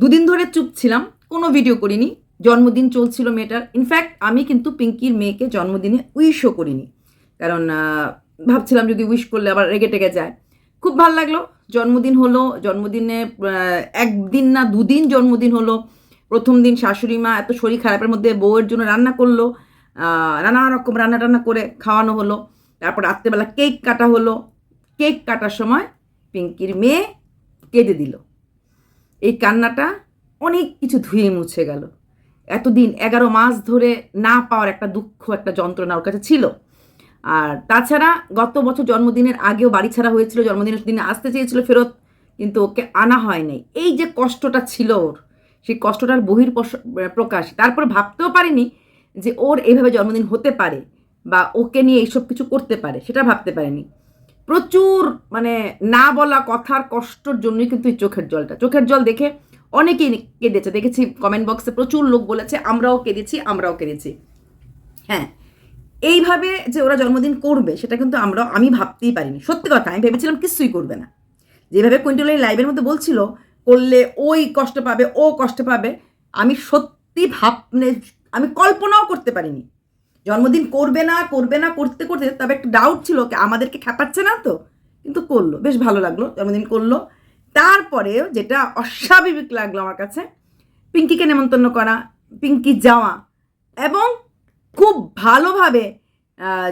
দুদিন ধরে চুপ ছিলাম, কোনো ভিডিও করিনি। জন্মদিন চলছিল মেয়েটার। ইনফ্যাক্ট আমি কিন্তু পিঙ্কির মেয়েকে জন্মদিনে উইশও করিনি। কারণ ভাবছিলাম যদি উইশ করলে আবার রেগে টেগে যায়। খুব ভালো লাগল। জন্মদিন হলো, জন্মদিনে একদিন না দুদিন জন্মদিন হলো। প্রথম দিন শাশুড়ি মা এত শরীর খারাপের মধ্যে বউয়ের জন্য রান্না করল। নানা রকম রান্না টান্না করে খাওয়ানো হলো। তারপর রাত্রেবেলা কেক কাটা হলো। কেক কাটার সময় পিঙ্কির মেয়ে কেঁদে দিল। এই কান্নাটা অনেক কিছু ধুয়ে মুছে গেল। এতদিন এগারো মাস ধরে না পাওয়ার একটা দুঃখ, একটা যন্ত্রণা ওর কাছে ছিল। আর তাছাড়া গত বছর জন্মদিনের আগেও বাড়ি ছাড়া হয়েছিল, জন্মদিনের দিনে আসতে চেয়েছিল ফেরত, কিন্তু ওকে আনা হয় নাই। এই যে কষ্টটা ছিল ওর, সেই কষ্টটার বহির প্রকাশ। তারপর ভাবতেও পারিনি যে ওর এইভাবে জন্মদিন হতে পারে বা ওকে নিয়ে এইসব কিছু করতে পারে, সেটা ভাবতে পারিনি। প্রচুর মানে না বলা কথার কষ্টর জন্যই কিন্তু এই চোখের জলটা। চোখের জল দেখে অনেকেই কেঁদেছে। দেখেছি কমেন্ট বক্সে প্রচুর লোক বলেছে, আমরাও কেঁদেছি আমরাও কেঁদেছি। হ্যাঁ এইভাবে যে ওরা জন্মদিন করবে, সেটা কিন্তু আমরা আমি ভাবতেই পারিনি। সত্যি কথা, আমি ভেবেছিলাম কিছুই করবে না। যেভাবে কুইন্টল এই লাইভের মধ্যে বলছিল, করলে ওই কষ্ট পাবে, ও কষ্ট পাবে। আমি সত্যি ভাবনে, আমি কল্পনাও করতে পারিনি। জন্মদিন করবে না করবে না, করতে করতে, তবে একটা ডাউট ছিল আমাদেরকে খেপাচ্ছে না তো? কিন্তু করল, বেশ ভালো লাগল, জন্মদিন করল। তারপরে যেটা অস্বাভাবিক লাগল আমার কাছে, পিঙ্কিকে নেমন্তন্ন করা, পিঙ্কি যাওয়া এবং খুব ভালোভাবে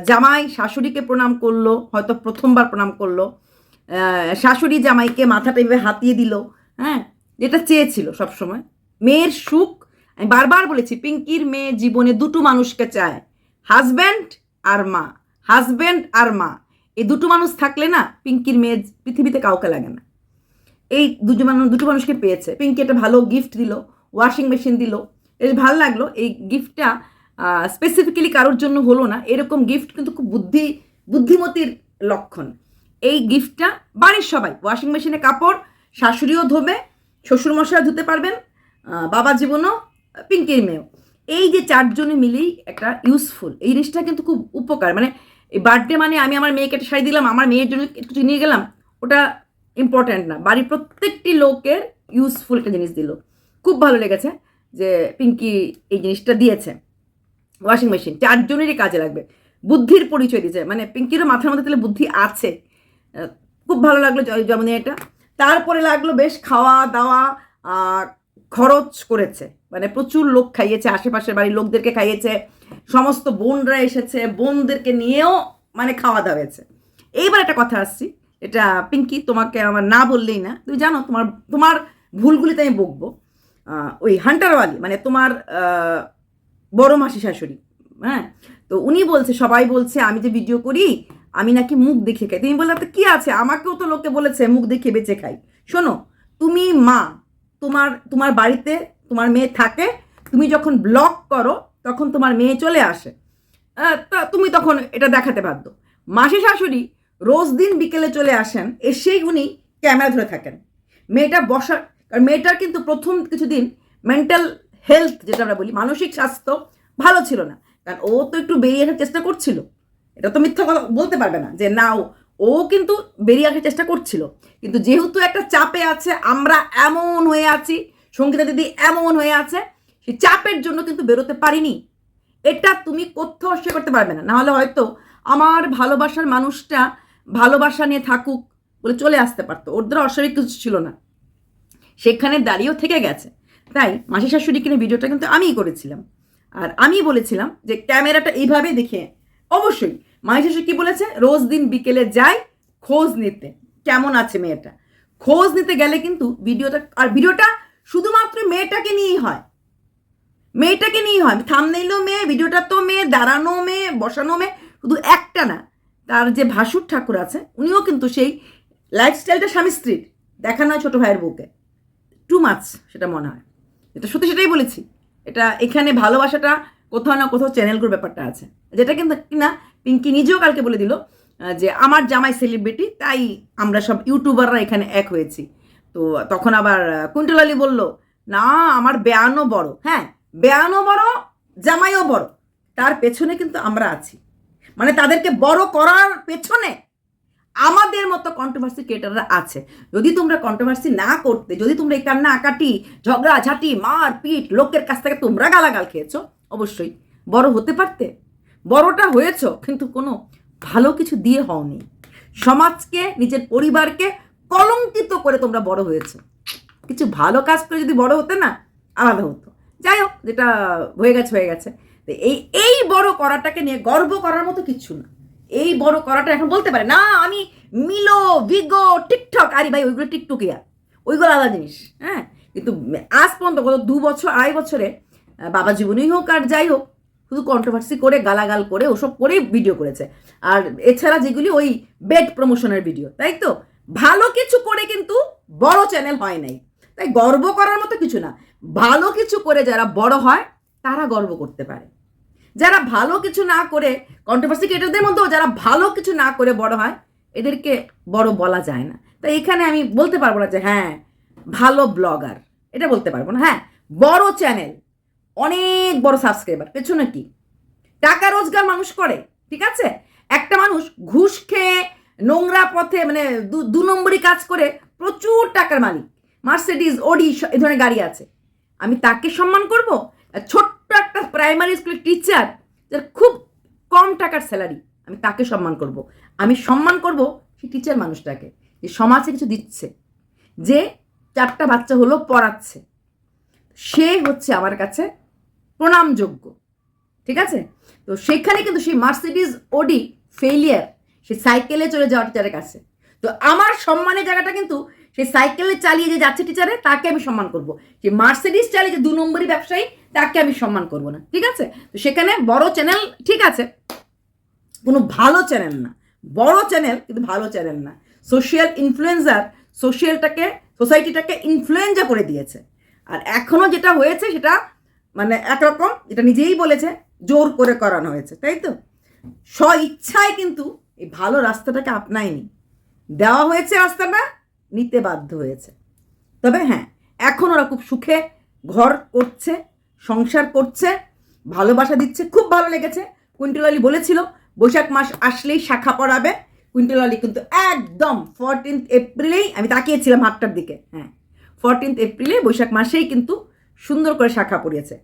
জামাই শাশুড়িকে প্রণাম করল, হয়তো প্রথমবার প্রণাম করল। শাশুড়ি জামাইকে মাথাটা এভাবে হাতিয়ে দিল হ্যাঁ? যেটা চেয়েছিল সবসময়। মেয়ের সুখ, আমি বারবার বলেছি, পিঙ্কির মেয়ে জীবনে দুটো মানুষকে চায়। হাজব্যান্ড আর মা, হাজব্যান্ড আর মা। এই দুটো মানুষ থাকলে না পিঙ্কির মেয়ে পৃথিবীতে কাউকে লাগে না। এই দুটো মানুষ দুটো মানুষকে পেয়েছে। পিঙ্কি একটা ভালো গিফট দিল ওয়াশিং মেশিন দিল। বেশ ভালো লাগল। এই গিফটটা স্পেসিফিক্যালি কারোর জন্য হলো না। এরকম গিফট কিন্তু খুব বুদ্ধি, বুদ্ধিমতির লক্ষণ। এই গিফটটা বাড়ির সবাই ওয়াশিং মেশিনে কাপড়, শাশুড়িও ধোবে শ্বশুরমশাই ধুতে পারবেন বাবা জীবনও, পিঙ্কির মেয়েও। এই যে চারজনে মিলেই একটা ইউজফুল এই জিনিসটা কিন্তু খুব উপকার। মানে এই বার্থডে মানে আমি আমার মেয়েকে একটা শাড়ি দিলাম, আমার মেয়ের জন্য কিছু নিয়ে গেলাম, ওটা ইম্পর্ট্যান্ট না। বাড়ির প্রত্যেকটি লোকের ইউজফুল একটা জিনিস দিল। খুব ভালো লেগেছে যে পিঙ্কি এই জিনিসটা দিয়েছে। ওয়াশিং মেশিন চারজনেরই কাজে লাগবে। বুদ্ধির পরিচয় দিয়েছে। মানে পিঙ্কিরও মাথার মধ্যে তাহলে বুদ্ধি আছে। খুব ভালো লাগল জ- জন্মদিন এটা। তারপরে লাগল বেশ খাওয়া দাওয়া খরচ করেছে। মানে প্রচুর লোক খাইয়েছে, আশেপাশের বাড়ির লোকদেরকে খাইয়েছে, সমস্ত বোনরা এসেছে, বোনদেরকে নিয়েও মানে খাওয়া দাওয়া হয়েছে। এইবার একটা কথা আসছি, এটা পিঙ্কি, তোমাকে আমার না বললেই না, তুমি জানো তোমার তোমার ভুলগুলিতে আমি বকবো। ওই হান্টারওয়ালি মানে তোমার বড় মাসি শাশুড়ি হ্যাঁ? তো উনি বলছে, সবাই বলছে, আমি যে ভিডিও করি, আমি নাকি মুখ দেখিয়ে খাই। তুমি বললে, তো কি আছে? আমাকেও তো লোকে বলেছে, মুখ দেখিয়ে বেঁচে খাই। শোনো, তুমি মা, তোমার তোমার বাড়িতে তোমার মেয়ে থাকে, তুমি যখন ব্লগ করো, তখন তোমার মেয়ে চলে আসে। তা তুমি তখন এটা দেখাতে বাধ্য। মাসি শাশুড়ি রোজ দিন বিকেলে চলে আসেন এসেই উনি ক্যামেরা ধরে থাকেন। মেয়েটা বসার, কারণ মেয়েটার কিন্তু প্রথম কিছুদিন মেন্টাল হেলথ যেটা আমরা বলি, মানসিক স্বাস্থ্য ভালো ছিল না। কারণ ও তো একটু বেরিয়ে আসার চেষ্টা করছিল। এটা তো মিথ্যা কথা বলতে পারবে না যে না ও কিন্তু বেরিয়ে আসার চেষ্টা করছিল। কিন্তু যেহেতু একটা চাপে আছে, আমরা এমন হয়ে আছি সঙ্গীতা দিদি এমন হয়ে আছে সেই চাপের জন্য কিন্তু বেরোতে পারিনি। এটা তুমি কোথাও অস্বীকার করতে পারবে না। নাহলে হয়তো আমার ভালোবাসার মানুষটা ভালোবাসা নিয়ে থাকুক বলে চলে আসতে পারতো। ওর দ্বারা অস্বাভাবিক কিছু ছিল না। সেখানে দাঁড়িয়েও থেকে গেছে। তাই মাসি শাশুড়ি কিনে ভিডিওটা কিন্তু আমিই করেছিলাম। আর আমি বলেছিলাম যে ক্যামেরাটা এইভাবে দেখে অবশ্যই মাসি শাশুড়ি কি বলেছে? রোজ দিন বিকেলে যাই খোঁজ নিতে। কেমন আছে মেয়েটা? খোঁজ নিতে গেলে কিন্তু ভিডিওটা আর ভিডিওটা শুধুমাত্র মেয়েটাকে নিয়েই হয়। মেয়েটাকে নিয়েই হয়। থামনেইলও মেয়ে ভিডিওটা তো মেয়ে দাঁড়ানো মেয়ে বসানো মেয়ে, শুধু একটা না। তার যে ভাসুর ঠাকুর আছে, উনিও কিন্তু সেই লাইফস্টাইলটা স্বামী স্ত্রীর। দেখানো হয় ছোটো ভাইয়ের বউকে। টু মাছ সেটা মনে হয়। এটা সত্যি সেটাই বলেছি। এটা এখানে ভালোবাসাটা কোথাও না কোথাও চ্যানেলগুলোর ব্যাপারটা আছে। যেটা কিন্তু কিনা পিঙ্কি নিজেও কালকে বলে দিল যে আমার জামাই সেলিব্রিটি তাই আমরা সব ইউটিউবাররা এখানে এক হয়েছি। তো তখন আবার আলী বলল, না, আমার বেয়ানো বড়। হ্যাঁ বেয়ানো বড়, জামাইও বড়। তার পেছনে কিন্তু আমরা আছি। মানে তাদেরকে বড় করার পেছনে আমাদের মতো কন্ট্রোভার্সি ক্রিয়েটাররা আছে। যদি তোমরা কন্ট্রোভার্সি না করতে, যদি তোমরা এই কান্না আকাটি ঝগড়া ঝাঁটি মার পিট লোকের কাছ থেকে তোমরা গালাগাল খেয়েছো, অবশ্যই। বড় হতে পারতে, বড়টা হয়েছো, কিন্তু কোনো ভালো কিছু দিয়ে হওনি। সমাজকে, নিজের পরিবারকে কলঙ্কিত করে তোমরা বড় হয়েছো। কিছু ভালো কাজ করে যদি বড় হতে না, আলাদা হতো। যাই হোক, যেটা হয়ে গেছে হয়ে গেছে। এই এই বড় করাটাকে নিয়ে গর্ব করার মতো কিচ্ছু না। এই বড় করাটা এখন বলতে পারে, না, আমি মিলো, ভিগো, টিকটক, আরে ভাই, ওইগুলো টিকটকিয়া ওইগুলো আলাদা জিনিস হ্যাঁ? কিন্তু আজ পর্যন্ত, গত দু বছর, আড়াই বছরে বাবা জীবনেই হোক আর যাই হোক, শুধু কন্ট্রোভার্সি করে, গালাগাল করে, ওসব করেই ভিডিও করেছে। আর এছাড়া যেগুলি ওই বেড প্রমোশনের ভিডিও তাই তো? ভালো কিছু করে কিন্তু বড় চ্যানেল হয় নাই। তাই গর্ব করার মতো কিছু না। ভালো কিছু করে যারা বড় হয়, তারা গর্ব করতে পারে। যারা ভালো কিছু না করে কন্ট্রোভার্সি ক্রিয়েটারদের মধ্যেও যারা ভালো কিছু না করে বড় হয়, এদেরকে বড় বলা যায় না। তাই এখানে আমি বলতে পারব না যে হ্যাঁ ভালো ব্লগার এটা বলতে পারব না। হ্যাঁ বড় চ্যানেল অনেক বড় সাবস্ক্রাইবার পেছনে কি? টাকা রোজগার মানুষ করে, ঠিক আছে? একটা মানুষ ঘুষ খেয়ে নোংরা পথে মানে দু- নম্বরই কাজ করে প্রচুর টাকার মালিক। মার্সিডিজ ওডি এই ধরনের গাড়ি আছে। আমি তাকে সম্মান করব। ছোট্ট একটা প্রাইমারি স্কুলের টিচার যার খুব কম টাকার স্যালারি আমি তাকে সম্মান করব। আমি সম্মান করব সেই টিচার মানুষটাকে, যে সমাজে কিছু দিচ্ছে, যে চারটা বাচ্চা হলো পড়াচ্ছে। সে হচ্ছে আমার কাছে প্রণামযোগ্য। ঠিক আছে? তো সেখানে কিন্তু সেই মার্সিডিজ ওডি ফেলিয়ার সে সাইকেলে চলে যাওয়া টিচারের কাছে। তো আমার সম্মানের জায়গাটা কিন্তু সেই সাইকেলে চালিয়ে যে যাচ্ছে টিচারে তাকে আমি সম্মান করব। যে মার্সিডিজ চালিয়ে যে দু নম্বরই ব্যবসায়ী, তাকে আমি সম্মান করব না। ঠিক আছে? তো সেখানে বড় চ্যানেল ঠিক আছে, কোনো ভালো চ্যানেল না। বড় চ্যানেল কিন্তু ভালো চ্যানেল না। সোশিয়াল ইনফ্লুয়েন্সার সোশিয়ালটাকে সোসাইটিটাকে ইনফ্লুয়েঞ্জা করে দিয়েছে। আর এখনও যেটা হয়েছে সেটা মানে একরকম যেটা নিজেই বলেছে, জোর করে করানো হয়েছে। তাই তো? স্ব ইচ্ছায় কিন্তু এই ভালো রাস্তাটাকে আপনায়নি। দেওয়া হয়েছে রাস্তাটা, নিতে বাধ্য হয়েছে। তবে হ্যাঁ এখন ওরা খুব সুখে ঘর করছে, সংসার করছে, ভালোবাসা দিচ্ছে, খুব ভালো লেগেছে। কুইন্টল আলী বলেছিল, বৈশাখ মাস আসলেই শাখা পড়াবে। কুইন্টল আলী কিন্তু একদম ফোরটিন্থ এপ্রিলেই, আমি তাকিয়েছিলাম হাতটার দিকে হ্যাঁ ফোরটিন্থ এপ্রিলে বৈশাখ মাসেই কিন্তু সুন্দর করে শাখা পড়িয়েছে।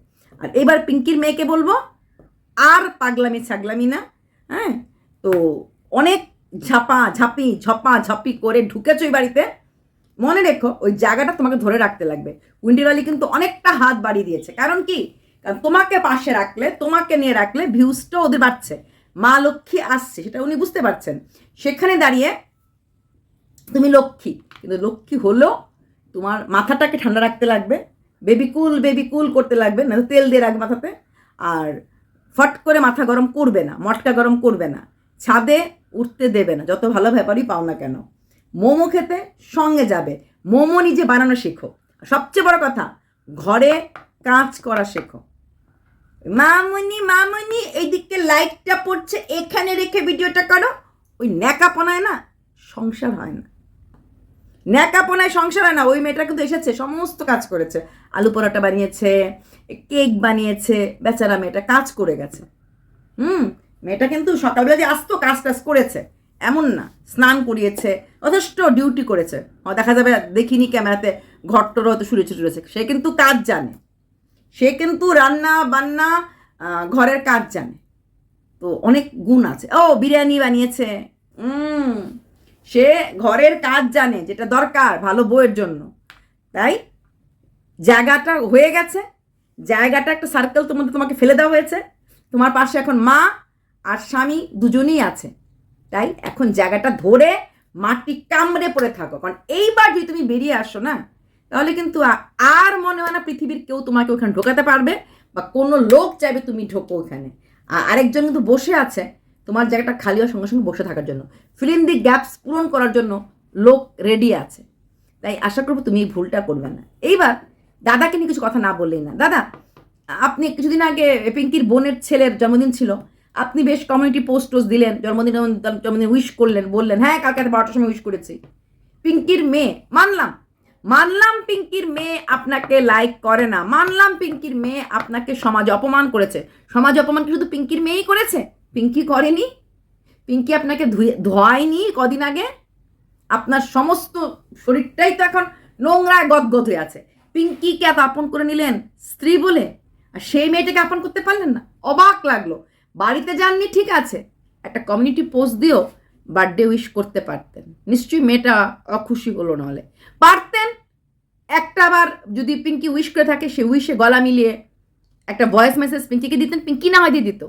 আর এবার পিঙ্কির মেয়েকে বলব, আর পাগলামি ছাগলামি না হ্যাঁ তো অনেক ঝাপা, ঝাপি, ঝপা, ঝাপি করে ঢুকেছো ওই বাড়িতে। মনে রেখো, ওই জায়গাটা তোমাকে ধরে রাখতে লাগবে। উইন্ডির আলী কিন্তু অনেকটা হাত বাড়িয়ে দিয়েছে। কারণ কি? কারণ তোমাকে পাশে রাখলে, তোমাকে নিয়ে রাখলে ভিউজটা ওদের বাড়ছে। মা লক্ষ্মী আসছে, সেটা উনি বুঝতে পারছেন। সেখানে দাঁড়িয়ে তুমি লক্ষ্মী, কিন্তু লক্ষ্মী হলেও তোমার মাথাটাকে ঠান্ডা রাখতে লাগবে বেবি কুল বেবি কুল করতে লাগবে, না তেল দিয়ে রাখবে মাথাতে। আর ফট করে মাথা গরম করবে না, মটকা গরম করবে না। ছাদে উঠতে দেবে না, যত ভালো ব্যাপারই পাও না কেন। মোমো খেতে সঙ্গে যাবে, মোমো নিজে বানানো শেখো। সবচেয়ে বড় কথা, ঘরে কাজ করা শেখো। মামুনি মামুনি, এইদিকে লাইটটা পড়ছে, এখানে রেখে ভিডিওটা করো। ওই ন্যাকাপনায় না সংসার হয় না। ন্যাকাপনায় সংসার হয় না, ওই মেয়েটা কিন্তু এসেছে, সমস্ত কাজ করেছে। আলু পরোটা বানিয়েছে, কেক বানিয়েছে, বেচারা মেয়েটা কাজ করে গেছে। হুম? মেয়েটা কিন্তু সকালবেলা যে আসতো, কাজ টাজ করেছে, এমন না। স্নান করিয়েছে, যথেষ্ট ডিউটি করেছে। ও দেখা যাবে, দেখিনি ক্যামেরাতে, ঘরটরও হয়তো শুরু রয়েছে। সে কিন্তু কাজ জানে। সে কিন্তু রান্না, বান্না ঘরের কাজ জানে। তো অনেক গুণ আছে। ও, বিরিয়ানি বানিয়েছে। সে ঘরের কাজ জানে, যেটা দরকার, ভালো বইয়ের জন্য। তাই জায়গাটা হয়ে গেছে। জায়গাটা একটা সার্কেল তোমাদের, তোমাকে ফেলে দেওয়া হয়েছে। তোমার পাশে এখন মা আর স্বামী দুজনেই আছে। তাই এখন জায়গাটা ধরে মাটি কামড়ে পড়ে থাকো। কারণ এইবার যদি তুমি বেরিয়ে আসো না, তাহলে কিন্তু আর মনে হয় না পৃথিবীর কেউ তোমাকে ওখানে ঢোকাতে পারবে বা কোনো লোক চাইবে তুমি ঢোকো ওখানে। আর আরেকজন কিন্তু বসে আছে তোমার জায়গাটা খালি হওয়ার সঙ্গে সঙ্গে বসে থাকার জন্য। ফিলিং দি গ্যাপস পূরণ করার জন্য লোক রেডি আছে। তাই আশা করব তুমি এই ভুলটা করবে না। এইবার দাদাকে নিয়ে কিছু কথা না বললেই না। দাদা, আপনি কিছুদিন আগে পিঙ্কির বোনের ছেলের জন্মদিন ছিল। আপনি বেশ কমিউনিটি পোস্ট টোস্ট দিলেন, জন্মদিন জন্মদিন উইশ করলেন, বললেন হ্যাঁ কালকে রাতে বারোটার সময় উইশ করেছি। পিঙ্কির মেয়ে, মানলাম মানলাম পিঙ্কির মেয়ে আপনাকে লাইক করে না, মানলাম পিঙ্কির মেয়ে আপনাকে সমাজ অপমান করেছে। সমাজ অপমান কি শুধু পিঙ্কির মেয়েই করেছে? পিঙ্কি করেনি? পিঙ্কি আপনাকে ধুয়ে, ধোয়ায়নি কদিন আগে? আপনার সমস্ত শরীরটাই তো এখন নোংরায় গদগদ হয়ে আছে। পিঙ্কিকে এত আপন করে নিলেন স্ত্রী বলে, আর সেই মেয়েটাকে আপন করতে পারলেন না? অবাক লাগল। বাড়িতে যাননি, ঠিক আছে। একটা কমিউনিটি পোস্ট দিয়েও বার্থডে উইশ করতে পারতেন। নিশ্চয়ই মেয়েটা অখুশি হলো নাহলে পারতেন, একটা আবার যদি পিঙ্কি উইশ করে থাকে, সে উইশে গলা মিলিয়ে একটা ভয়েস মেসেজ পিঙ্কিকে দিতেন, পিঙ্কি না হয় দিয়ে দিত।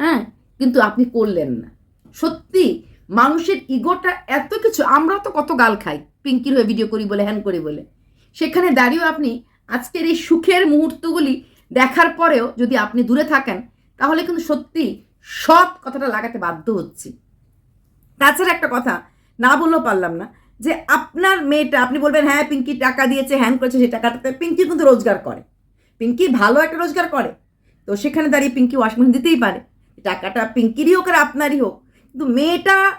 হ্যাঁ কিন্তু আপনি করলেন না। সত্যি, মানুষের ইগোটা এত কিছু, আমরাও তো কত গাল খাই, পিঙ্কির হয়ে ভিডিও করি বলে হ্যান করি বলে। সেখানে দাঁড়িয়েও আপনি আজকের এই সুখের মুহূর্তগুলি দেখার পরেও যদি আপনি দূরে থাকেন তাহলে কিন্তু সত্যি সৎ কথাটা লাগাতে বাধ্য হচ্ছি। তাছাড়া একটা কথা, না বললেও পারলাম না, যে আপনার মেয়েটা, আপনি বলবেন হ্যাঁ পিঙ্কি টাকা দিয়েছে, হ্যান করেছে সেই টাকাটাতে। পিঙ্কি কিন্তু রোজগার করে। পিঙ্কি ভালো একটা রোজগার করে। তো সেখানে দাঁড়িয়ে পিঙ্কি ওয়াশ মেশিন দিতেই পারে। টাকাটা পিঙ্কিরই হোক আর আপনারই হোক। কিন্তু মেয়েটা,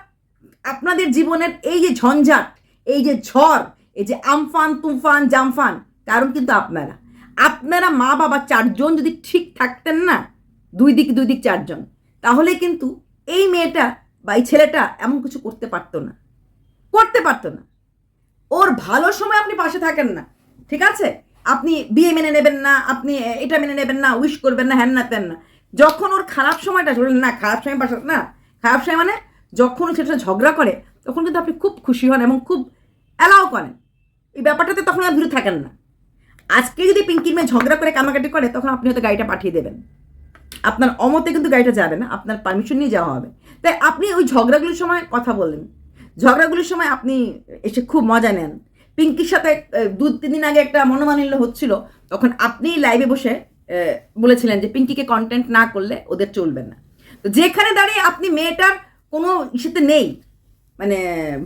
আপনাদের জীবনের এই যে ঝঞ্ঝাট, এই যে ঝড়, এই যে আমফান, তুফান, জামফান, কারণ কিন্তু আপনারা। আপনারা মা বাবা চারজন যদি ঠিক থাকতেন না দুই দিক দুই দিক চারজন। তাহলে কিন্তু এই মেয়েটা বা এই ছেলেটা এমন কিছু করতে পারতো না। করতে পারতো না। ওর ভালো সময় আপনি পাশে থাকেন না, ঠিক আছে? আপনি বিয়ে মেনে নেবেন না, আপনি এটা মেনে নেবেন না উইশ করবেন না, হ্যান না তেন না। যখন ওর খারাপ সময়টা বললেন, না, খারাপ সময় পাশে, না, খারাপ সময় মানে যখন সেটা ঝগড়া করে, তখন কিন্তু আপনি খুব খুশি হন এবং খুব অ্যালাউ করেন। এই ব্যাপারটাতে তখন আর বিরত থাকেন না। আজকে যদি পিঙ্কির মেয়ে ঝগড়া করে কামাকাটি করে, তখন আপনি হয়তো গাড়িটা পাঠিয়ে দেবেন। আপনার অমতে কিন্তু গাড়িটা যাবে না, আপনার পারমিশন নিয়ে যাওয়া হবে। তাই আপনি ওই ঝগড়াগুলোর সময় কথা বললেন ঝগড়াগুলোর সময় আপনি এসে খুব মজা নেন। পিঙ্কির সাথে দু তিন দিন আগে একটা মনোমালিন্য হচ্ছিল, তখন আপনি লাইভে বসে বলেছিলেন যে পিঙ্কিকে কন্টেন্ট না করলে ওদের চলবে না। তো যেখানে দাঁড়িয়ে আপনি মেয়েটার কোনো ইসেতে নেই মানে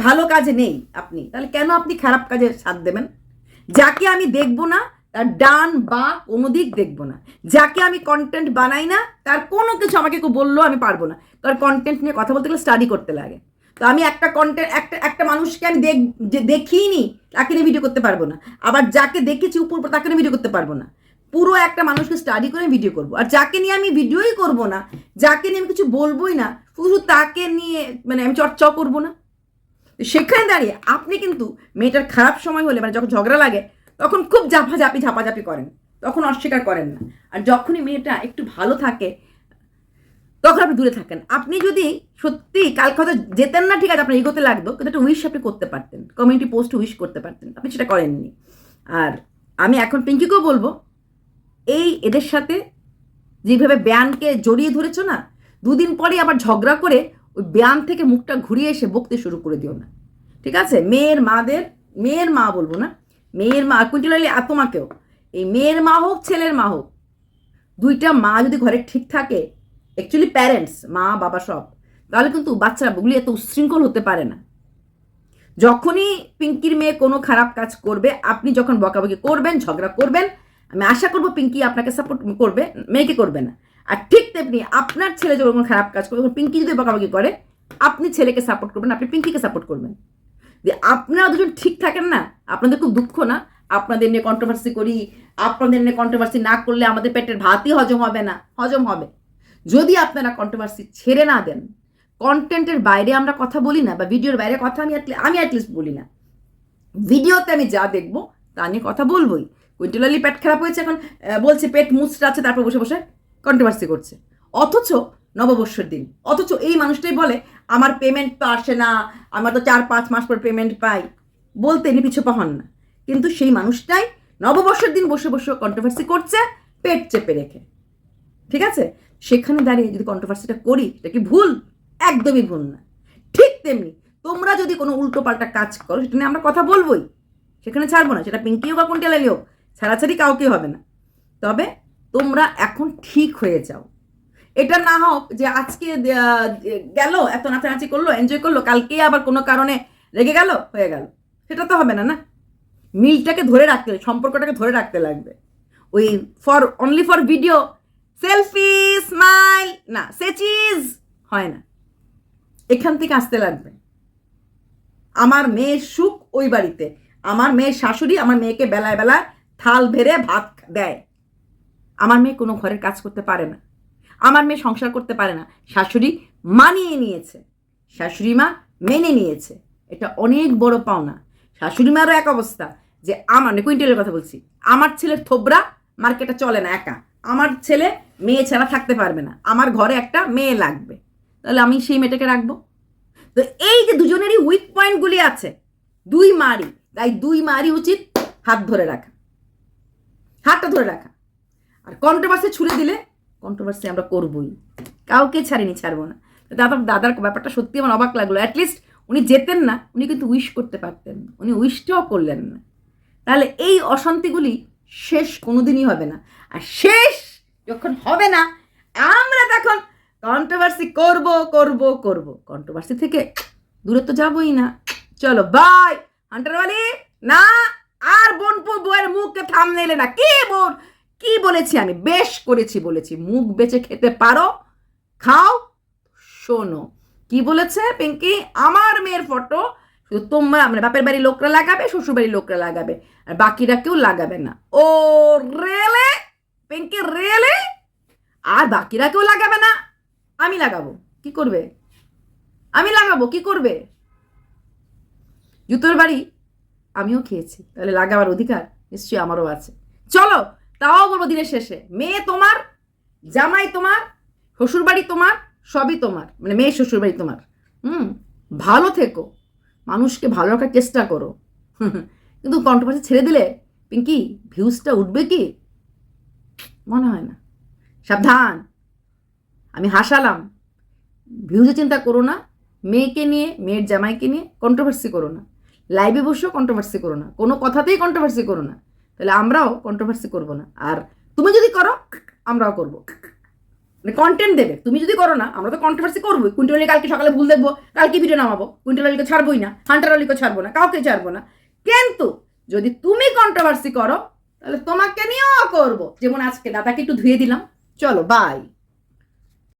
ভালো কাজে নেই আপনি, তাহলে কেন আপনি খারাপ কাজে সাথ দেবেন? যাকে আমি দেখব না তার ডান বা কোনো দিক দেখব না। যাকে আমি কন্টেন্ট বানাই না, তার কোনো কিছু আমাকে কেউ বললেও আমি পারব না। কারণ কন্টেন্ট নিয়ে কথা বলতে গেলে স্টাডি করতে লাগে। তো আমি একটা কন্টেন্ট একটা একটা মানুষকে আমি দেখ, যে দেখিনি, তাকে নিয়ে ভিডিও করতে পারব না। আবার যাকে দেখেছি উপর তাকে নিয়ে ভিডিও করতে পারব না। পুরো একটা মানুষকে স্টাডি করে ভিডিও করব। আর যাকে নিয়ে আমি ভিডিওই করব না, যাকে নিয়ে আমি কিছু বলবোই না, শুধু তাকে নিয়ে মানে আমি চর্চাও করব না। সেখানে দাঁড়িয়ে আপনি কিন্তু মেয়েটার খারাপ সময় হলে মানে যখন ঝগড়া লাগে তখন খুব ঝাপাঝাপি ঝাপাঝাপি করেন। তখন অস্বীকার করেন না। আর যখনই মেয়েটা একটু ভালো থাকে, তখন আপনি দূরে থাকেন। আপনি যদি সত্যি কালকে হয়তো যেতেন না, ঠিক আছে, আপনার এগোতে লাগতো, কিন্তু একটা উইশ আপনি করতে পারতেন। কমিউনিটি পোস্ট উইশ করতে পারতেন। আপনি সেটা করেননি। আর আমি এখন পিঙ্কিকেও বলব, এই এদের সাথে যেভাবে ব্যায়ামকে জড়িয়ে ধরেছো না, দুদিন পরে আবার ঝগড়া করে ওই ব্যায়াম থেকে মুখটা ঘুরিয়ে এসে বকতে শুরু করে দিও না। ঠিক আছে? মেয়ের মাদের, মেয়ের মা বলব না মেয়ের মা কুইন্টালি তোমাকেও? এই মেয়ের মা হোক, ছেলের মা হোক, দুইটা মা যদি ঘরে ঠিক থাকে অ্যাকচুয়ালি প্যারেন্টস মা, বাবা সব, তাহলে কিন্তু বাচ্চারা ওগুলি এত উশৃঙ্খল হতে পারে না। যখনই পিঙ্কির মেয়ে কোনো খারাপ কাজ করবে, আপনি যখন বকাবকি করবেন, ঝগড়া করবেন, আমি আশা করব পিঙ্কি আপনাকে সাপোর্ট করবে, মেয়েকে করবে না। আর ঠিক তেমনি আপনার ছেলে যখন খারাপ কাজ করবে পিঙ্কি যদি বকাবকি করে, আপনি ছেলেকে সাপোর্ট করবেন, আপনি পিঙ্কিকে সাপোর্ট করবেন। যে আপনারা দুজন ঠিক থাকেন না, আপনাদের খুব দুঃখ না? আপনাদের নিয়ে কন্ট্রোভার্সি করি, আপনাদের নিয়ে কন্ট্রোভার্সি না করলে আমাদের পেটের ভাতই হজম হবে না, হজম হবে। যদি আপনারা কন্ট্রোভার্সি ছেড়ে না দেন কন্টেন্টের বাইরে আমরা কথা বলি না বা ভিডিওর বাইরে কথা আমি আমি অ্যাটলিস্ট বলি না। ভিডিওতে আমি যা দেখব, তা নিয়ে কথা বলবোই। কুইন্টালি পেট খারাপ হয়েছে এখন বলছে পেট মুচড়ে আছে, তারপর বসে বসে কন্ট্রোভার্সি করছে। অথচ নববর্ষের দিন, অথচ এই মানুষটাই বলে আমার পেমেন্ট তো আসে না, আমরা তো চার, পাঁচ মাস পর পেমেন্ট পাই। বলতে এনি পিছু পাহন না। কিন্তু সেই মানুষটাই নববর্ষের দিন বসে বসে কন্ট্রোভার্সি করছে, পেট চেপে রেখে। ঠিক আছে? সেখানে দাঁড়িয়ে যদি কন্ট্রোভার্সিটা করি এটা কি ভুল? একদমই ভুল না। ঠিক তেমনি তোমরা যদি কোনো উল্টোপাল্টা কাজ করো, সেটা নিয়ে আমরা কথা বলবোই। সেখানে ছাড়বো না। সেটা পিঙ্কি হোক বা কোনটেলালি হোক, ছাড়াছাড়ি কাউকে হবে না। তবে তোমরা এখন ঠিক হয়ে যাও। এটা না হোক যে আজকে গেল, এত নাচানাচি করল এনজয় করল, কালকে আবার কোনো কারণে রেগে গেল, হয়ে গেল। সেটা তো হবে না না? মিলটাকে ধরে রাখতে, সম্পর্কটাকে ধরে রাখতে লাগবে। ওই for only for video selfie smile না সেচিজ হয় না। এখান থেকে আসতে লাগবে। আমার মেয়ের সুখ ওই বাড়িতে। আমার মেয়ের শাশুড়ি আমার মেয়েকে বেলায় বেলায় থাল ভেড়ে ভাত দেয়। আমার মেয়ে কোনো ঘরের কাজ করতে পারে না। আমার মেয়ে সংসার করতে পারে না। শাশুড়ি মানিয়ে নিয়েছে। শাশুড়ি মা মেনে নিয়েছে। এটা অনেক বড় পাওনা। শাশুড়ি মারও এক অবস্থা যে আমার মানে কুইন্টালের কথা বলছি, আমার ছেলের থোবরা মার্কেটে চলে না একা। আমার ছেলে মেয়ে ছাড়া থাকতে পারবে না। আমার ঘরে একটা মেয়ে লাগবে। তাহলে আমি সেই মেয়েটাকে রাখব? তো এই যে দুজনেরই উইক পয়েন্টগুলি আছে, দুই মারি তাই দুই মারি উচিত হাত ধরে রাখা। হাতটা ধরে রাখা। আর কন্ট্রোভার্সি ছুড়ে দিলে কন্ট্রোভার্সি আমরা করবই। কাউকে ছাড়িনি, ছাড়বো না। তো দাদার দাদার ব্যাপারটা সত্যি আমার অবাক লাগল। অ্যাটলিস্ট উনি যেতেন না, উনি কিন্তু উইশ করতে পারতেন উনি উইশটাও করলেন না। তাহলে এই অশান্তিগুলি শেষ কোনোদিনই হবে না। আর শেষ যখন হবে না, আমরা তখন কন্ট্রোভার্সি করব করব করব। কন্ট্রোভার্সি থেকে দূরে তো যাবই না। চলো বাই হান্টারওয়ালি না, আর বোন বউয়ের মুখকে থাম নিলে না। কে বোন? কি বলেছি আমি? বেশ করেছি বলেছি। মুখ বেঁচে খেতে পারো? খাও? শোনো। কি বলেছে পিঙ্কি? আমার মেয়ের ফটো শুধু তোমরা মানে বাপের বাড়ির লোকরা লাগাবে শ্বশুর বাড়ির লোকরা লাগাবে, আর বাকিরা কেউ লাগাবে না। ও রেলে পিঙ্কি রেলে আর বাকিরা কেউ লাগাবে না? আমি লাগাবো। কি করবে? আমি লাগাবো? কি করবে? জুতোর বাড়ি আমিও খেয়েছি। তাহলে লাগাবার অধিকার নিশ্চয়ই আমারও আছে। চলো তাও বলব দিনের শেষে। মেয়ে তোমার, জামাই তোমার, শ্বশুরবাড়ি তোমার, সবই তোমার। মানে মেয়ে, শ্বশুরবাড়ি তোমার। হুম? ভালো থেকো। মানুষকে ভালো রাখার চেষ্টা করো। কিন্তু কন্ট্রোভার্সি ছেড়ে দিলে পিঙ্কি ভিউজটা উঠবে কি? মনে হয় না। সাবধান। আমি হাসালাম। ভিউজে চিন্তা করো না। মেয়েকে নিয়ে, মেয়ের জামাইকে নিয়ে কন্ট্রোভার্সি করো না। লাইভে বসেও কন্ট্রোভার্সি করো না। কোনো কথাতেই কন্ট্রোভার্সি করো না। তাহলে আমরাও কন্ট্রোভার্সি করব না। আর তুমি যদি করো, আমরাও করব। মানে কন্টেন্ট দেবে। তুমি যদি করো না, আমরা তো কন্ট্রোভার্সি করবোই। কুইন্টালি কালকে সকালে ভুল দেখব, কালকে ভিডিও নামাবো। কুইন্টাল আলীকে ছাড়বোই না, হান্টার আলীকে ছাড়বো না, কাউকে ছাড়বো না। কিন্তু যদি তুমি কন্ট্রোভার্সি করো, তাহলে তোমাকে নিয়েও করব। যেমন আজকে দাদাকে একটু ধুয়ে দিলাম। চলো বাই